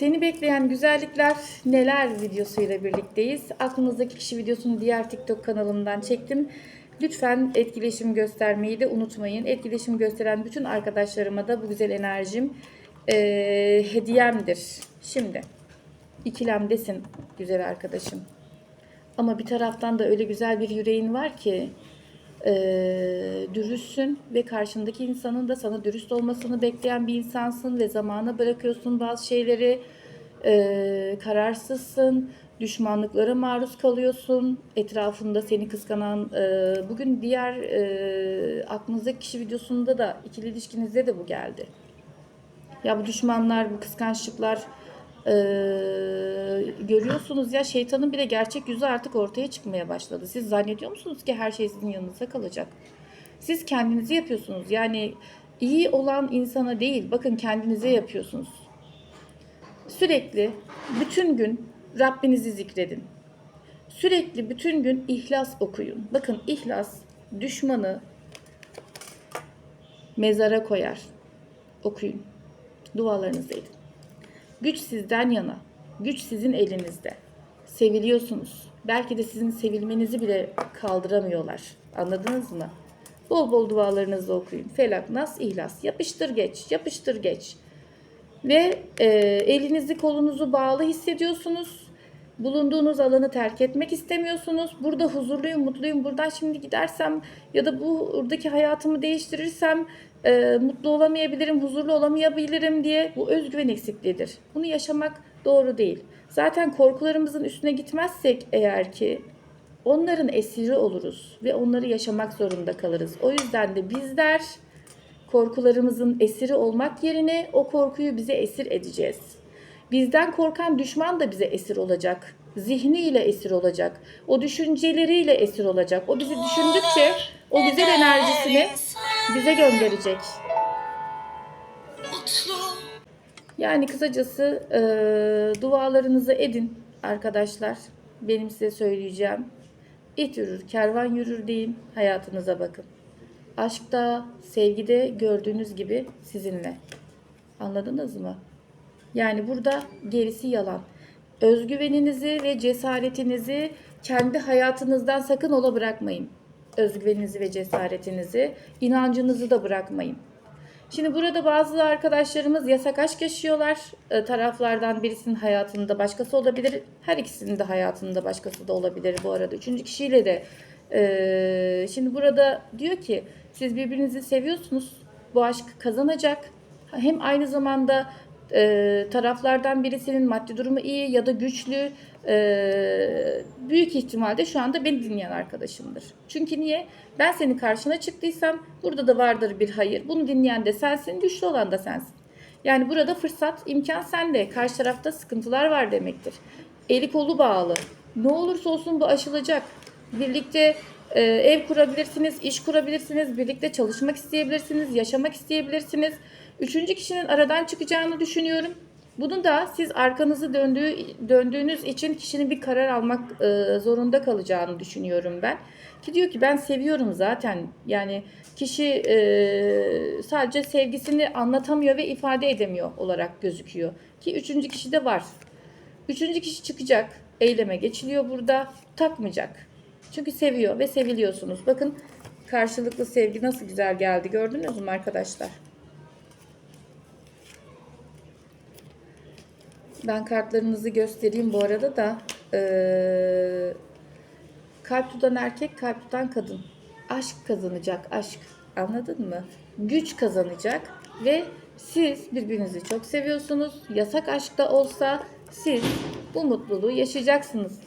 Seni bekleyen güzellikler neler videosuyla birlikteyiz. Aklınızdaki kişi videosunu diğer TikTok kanalımdan çektim. Lütfen etkileşim göstermeyi de unutmayın. Etkileşim gösteren bütün arkadaşlarıma da bu güzel enerjim eee, hediyemdir. Şimdi ikilemdesin güzel arkadaşım. Ama bir taraftan da öyle güzel bir yüreğin var ki eee dürüstsün ve karşındaki insanın da sana dürüst olmasını bekleyen bir insansın ve zamana bırakıyorsun bazı şeyleri. Eee, kararsızsın, düşmanlıklara maruz kalıyorsun. Etrafında seni kıskanan, eee, bugün diğer eee aklınızdaki kişi videosunda da ikili ilişkinizde de bu geldi. Ya bu düşmanlar, bu kıskançlıklar eee, görüyorsunuz ya şeytanın bile gerçek yüzü artık ortaya çıkmaya başladı. Siz zannediyor musunuz ki her şey sizin yanınıza kalacak? Siz kendinizi yapıyorsunuz. Yani iyi olan insana değil, bakın kendinize yapıyorsunuz. Sürekli bütün gün Rabbinizi zikredin. Sürekli bütün gün ihlas okuyun. Bakın ihlas düşmanı mezara koyar. Okuyun. Dualarınızı edin. Güç sizden yana. Güç sizin elinizde. Seviliyorsunuz. Belki de sizin sevilmenizi bile kaldıramıyorlar. Anladınız mı? Bol bol dualarınızı okuyun. Felak, Nas, İhlas. Yapıştır geç, yapıştır geç. Ve e, elinizi kolunuzu bağlı hissediyorsunuz. Bulunduğunuz alanı terk etmek istemiyorsunuz. Burada huzurluyum, mutluyum. Buradan şimdi gidersem ya da bu buradaki hayatımı değiştirirsem e, mutlu olamayabilirim, huzurlu olamayabilirim diye bu özgüven eksikliğidir. Bunu yaşamak doğru değil. Zaten korkularımızın üstüne gitmezsek eğer ki onların esiri oluruz ve onları yaşamak zorunda kalırız. O yüzden de bizler korkularımızın esiri olmak yerine o korkuyu bize esir edeceğiz. Bizden korkan düşman da bize esir olacak. Zihniyle esir olacak. O düşünceleriyle esir olacak. O bizi düşündükçe o güzel enerjisini bize gönderecek. Yani kısacası e, dualarınızı edin arkadaşlar. Benim size söyleyeceğim. İt yürür, kervan yürür deyin. Hayatınıza bakın. Aşkta, sevgide gördüğünüz gibi sizinle. Anladınız mı? Yani burada gerisi yalan. Özgüveninizi ve cesaretinizi kendi hayatınızdan sakın ola bırakmayın. Özgüveninizi ve cesaretinizi, inancınızı da bırakmayın. Şimdi burada bazı arkadaşlarımız yasak aşk yaşıyorlar. E, taraflardan birisinin hayatında başkası olabilir. Her ikisinin de hayatında başkası da olabilir bu arada. Üçüncü kişiyle de. e, şimdi burada diyor ki siz birbirinizi seviyorsunuz. Bu aşk kazanacak. Hem aynı zamanda e, taraflardan birisinin maddi durumu iyi ya da güçlü e, büyük ihtimalle şu anda beni dinleyen arkadaşımdır. Çünkü niye? Ben senin karşına çıktıysam burada da vardır bir hayır. Bunu dinleyen de sensin, güçlü olan da sensin. Yani burada fırsat, imkan sende. Karşı tarafta sıkıntılar var demektir. Eli kolu bağlı. Ne olursa olsun bu aşılacak. Birlikte e, ev kurabilirsiniz, iş kurabilirsiniz, birlikte çalışmak isteyebilirsiniz, yaşamak isteyebilirsiniz. Üçüncü kişinin aradan çıkacağını düşünüyorum. Bunu da siz arkanızı döndüğü, döndüğünüz için kişinin bir karar almak e, zorunda kalacağını düşünüyorum ben. Ki diyor ki ben seviyorum zaten. Yani kişi e, sadece sevgisini anlatamıyor ve ifade edemiyor olarak gözüküyor. Ki üçüncü kişi de var. Üçüncü kişi çıkacak. Eyleme geçiliyor burada. Takmayacak. Çünkü seviyor ve seviliyorsunuz. Bakın karşılıklı sevgi nasıl güzel geldi gördünüz mü arkadaşlar? Ben kartlarınızı göstereyim bu arada da. Ee, kalp tutan erkek, kalp tutan kadın. Aşk kazanacak, aşk. Anladın mı? Güç kazanacak ve siz birbirinizi çok seviyorsunuz. Yasak aşkta olsa siz bu mutluluğu yaşayacaksınız.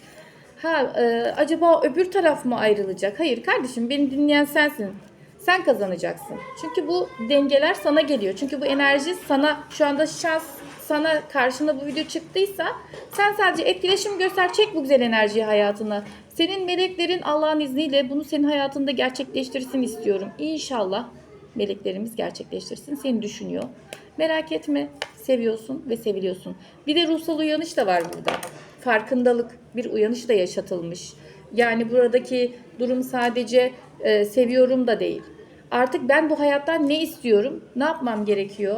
Ha, e, acaba öbür taraf mı ayrılacak? Hayır kardeşim beni dinleyen sensin. Sen kazanacaksın. Çünkü bu dengeler sana geliyor. Çünkü bu enerji sana şu anda şans sana karşında bu video çıktıysa sen sadece etkileşim göster çek bu güzel enerjiyi hayatına. Senin meleklerin Allah'ın izniyle bunu senin hayatında gerçekleştirsin istiyorum. İnşallah meleklerimiz gerçekleştirsin. Seni düşünüyor. Merak etme. Seviyorsun ve seviliyorsun. Bir de ruhsal uyanış da var burada. Farkındalık, bir uyanış da yaşatılmış. Yani buradaki durum sadece e, seviyorum da değil. Artık ben bu hayattan ne istiyorum? Ne yapmam gerekiyor?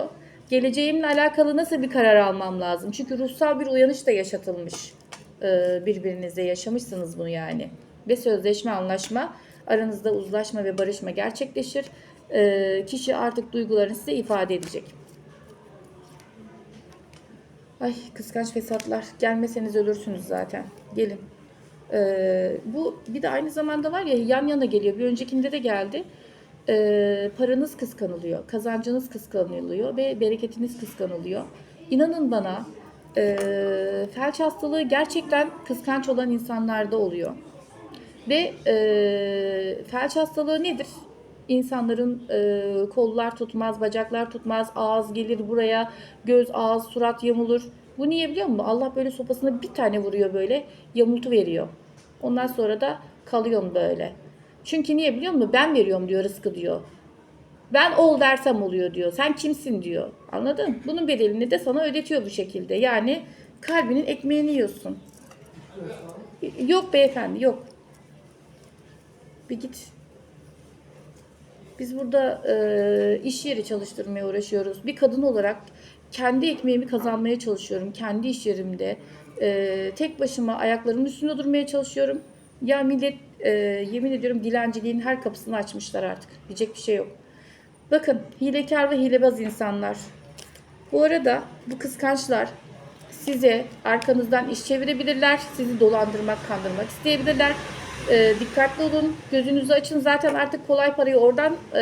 Geleceğimle alakalı nasıl bir karar almam lazım? Çünkü ruhsal bir uyanış da yaşatılmış. Ee, birbirinize yaşamışsınız bunu yani. Ve sözleşme, anlaşma, aranızda uzlaşma ve barışma gerçekleşir. Ee, kişi artık duygularını size ifade edecek. Ay kıskanç fesatlar. Gelmeseniz ölürsünüz zaten. Gelin. Ee, bu bir de aynı zamanda var ya yan yana geliyor. Bir öncekinde de geldi. Ee, paranız kıskanılıyor. Kazancınız kıskanılıyor ve bereketiniz kıskanılıyor. İnanın bana e, felç hastalığı gerçekten kıskanç olan insanlarda oluyor. Ve e, felç hastalığı nedir? İnsanların e, kollar tutmaz, bacaklar tutmaz, ağız gelir buraya, göz, ağız, surat yamulur. Bu niye biliyor musun? Allah böyle sopasına bir tane vuruyor böyle, yamultu veriyor. Ondan sonra da kalıyorsun böyle. Çünkü niye biliyor musun? Ben veriyorum diyor rızkı diyor. Ben ol dersem oluyor diyor. Sen kimsin diyor. Anladın? Bunun bedelini de sana ödetiyor bu şekilde. Yani kalbinin ekmeğini yiyorsun. Yok beyefendi yok. Bir git. Biz burada e, iş yeri çalıştırmaya uğraşıyoruz. Bir kadın olarak kendi ekmeğimi kazanmaya çalışıyorum. Kendi iş yerimde. E, tek başıma ayaklarımın üstünde durmaya çalışıyorum. Ya millet e, yemin ediyorum dilenciliğin her kapısını açmışlar artık. Diyecek bir şey yok. Bakın hilekar ve hilebaz insanlar. Bu arada bu kıskançlar size arkanızdan iş çevirebilirler. Sizi dolandırmak, kandırmak isteyebilirler. Ee, dikkatli olun. Gözünüzü açın. Zaten artık kolay parayı oradan e,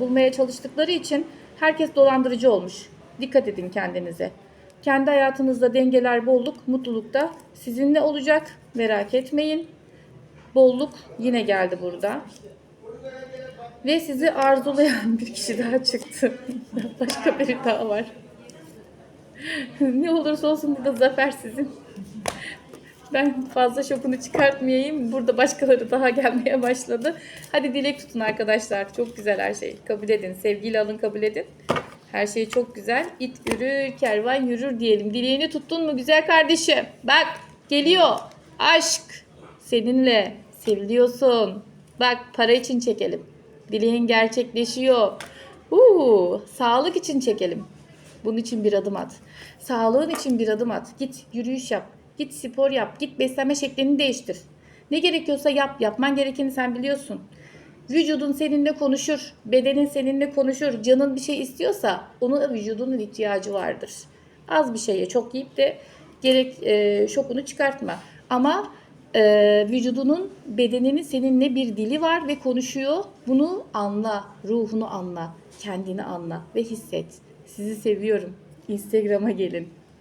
bulmaya çalıştıkları için herkes dolandırıcı olmuş. Dikkat edin kendinize. Kendi hayatınızda dengeler, bolluk, mutluluk da sizinle olacak. Merak etmeyin. Bolluk yine geldi burada. Ve sizi arzulayan bir kişi daha çıktı. Başka biri daha var. ne olursa olsun burada zafer sizin. Ben fazla şokunu çıkartmayayım. Burada başkaları daha gelmeye başladı. Hadi dilek tutun arkadaşlar. Çok güzel her şey. Kabul edin. Sevgiyle alın kabul edin. Her şey çok güzel. İt yürür, kervan yürür diyelim. Dileğini tuttun mu güzel kardeşim? Bak geliyor. Aşk seninle. Seviliyorsun. Bak para için çekelim. Dileğin gerçekleşiyor. Uuu, sağlık için çekelim. Bunun için bir adım at. Sağlığın için bir adım at. Git yürüyüş yap. Git spor yap. Git beslenme şeklini değiştir. Ne gerekiyorsa yap. Yapman gerekeni sen biliyorsun. Vücudun seninle konuşur. Bedenin seninle konuşur. Canın bir şey istiyorsa onun vücudunun ihtiyacı vardır. Az bir şeye çok yiyip de gerek e, şokunu çıkartma. Ama e, vücudunun, bedeninin seninle bir dili var ve konuşuyor. Bunu anla, ruhunu anla, kendini anla ve hisset. Sizi seviyorum. Instagram'a gelin.